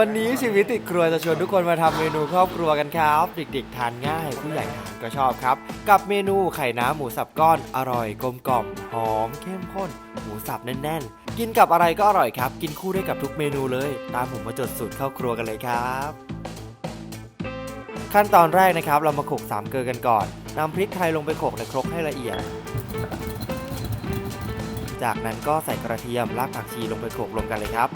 วันนี้ชีวิตติดครัวจะชวนทุกคนมาทำเมนูครอบครัวกันครับ เด็กๆทานง่ายผู้ใหญ่ทานก็ชอบครับ กับเมนูไข่น้ำหมูสับก้อนอร่อยกลมกล่อมหอมเข้มข้น หมูสับแน่นๆ กินกับอะไรก็อร่อยครับ กินคู่ได้กับทุกเมนูเลย ตามผมมาจดสูตรเข้าครัวกันเลยครับ ขั้นตอนแรกนะครับ เรามาโขลกสามเกลือกันก่อนนำพริกไทยลงไปโขลกในครกให้ละเอียด จากนั้นก็ใส่กระเทียมรากผักชีลงไปโขลกรวมกันเลยครับ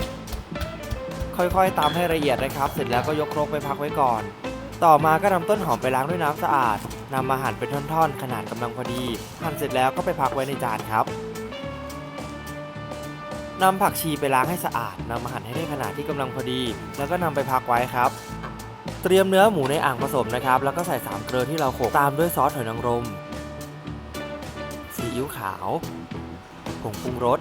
ค่อยๆตามให้ละเอียดนะครับ เสร็จแล้วก็ยกครกไปพักไว้ก่อน ต่อมาก็นำต้นหอมไปล้างด้วยน้ำสะอาดนำมาหั่นเป็นท่อนๆ ขนาดกำลังพอดี หั่นเสร็จแล้วก็ไปพักไว้ในจานครับนำผักชีไปล้างให้สะอาดนำมาหั่นให้ได้ขนาดที่กำลังพอดี แล้วก็นำไปพักไว้ครับ เตรียมเนื้อหมูในอ่างผสมนะครับ แล้วก็ใส่สามเกลือที่เราโขลกตามด้วยซอสหอยนางรมซีอิ๊วขาวผงปรุงรส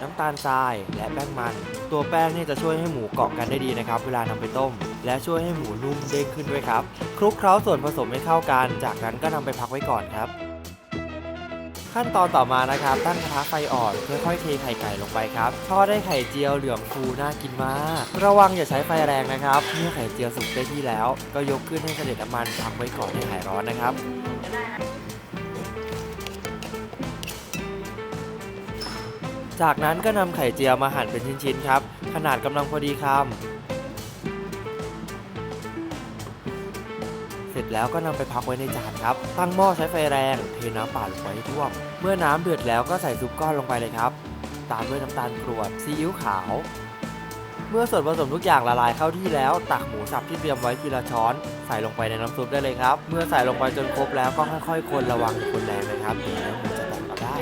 น้ำตาลทราย และแป้งมัน ตัวแป้งเนี่ยจะช่วยให้หมูเกาะกันได้ดีนะครับ เวลานำไปต้ม และช่วยให้หมูนุ่มเด้งขึ้นด้วยครับ คลุกเคล้าส่วนผสมให้เข้ากัน จากนั้นก็นำไปพักไว้ก่อนครับ ขั้นตอนต่อมานะครับ ตั้งกระทะไฟอ่อนค่อยๆเทไข่ไก่ลงไปครับทอดได้ไข่เจียวเหลืองฟูน่ากินมาก ระวังอย่าใช้ไฟแรงนะครับเมื่อไข่เจียวสุกได้ที่แล้ว ก็ยกขึ้นให้เสด็จน้ำมันพักไว้ก่อนให้หายร้อนนะครับ จากนั้นก็นำไข่เจียวมาหั่นเป็นชิ้นๆครับ ขนาดกำลังพอดีคำเสร็จแล้วก็นำไปพักไว้ในจานครับ ตั้งหม้อใช้ไฟแรงเทน้ำเปล่าลงไปให้ท่วม เมื่อน้ำเดือดแล้วก็ใส่ซุปก้อนลงไปเลยครับ ตามด้วยน้ำตาลกรวดซีอิ๊วขาว เมื่อส่วนผสมทุกอย่างละลายเข้าที่แล้ว ตักหมูสับที่เตรียมไว้ทีละช้อน ใส่ลงไปในน้ำซุปได้เลยครับ เมื่อใส่ลงไปจนครบแล้วก็ค่อยๆ คนระวังคนแรงเลยครับเดี๋ยวหมูจะแตกออกได้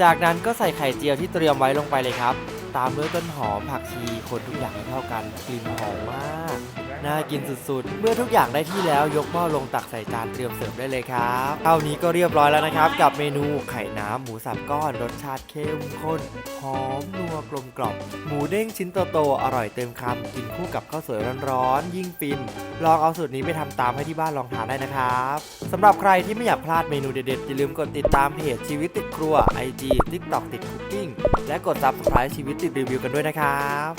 จากนั้นก็ใส่ไข่เจียวที่เตรียมไว้ลงไปเลยครับ ตามด้วยต้นหอมผักชีคนทุกอย่างให้เข้ากันกลิ่นหอมมาก น่ากินสุดๆ เมื่อทุกอย่างได้ที่แล้วยกหม้อลงตักใส่จานเตรียมเสิร์ฟได้เลยครับเท่านี้ก็เรียบร้อยแล้วนะครับ กับเมนูไข่น้ำหมูสับก้อนรสชาติเข้มข้นหอมนัวกลมกล่อมหมูเด้งชิ้นโตๆอร่อยเต็มคำกินคู่กับข้าวสวยร้อนๆยิ่งฟิน ลองเอาสูตรนี้ไปทำตามให้ที่บ้านลองทานได้นะครับสำหรับใครที่ไม่อยากพลาดเมนูเด็ดๆอย่าลืมกดติดตามเพจชีวิตติดครัว IG TikTok ติดคุกกิ้งและกด Subscribe ชีวิตติดรีวิวกันด้วยนะครับ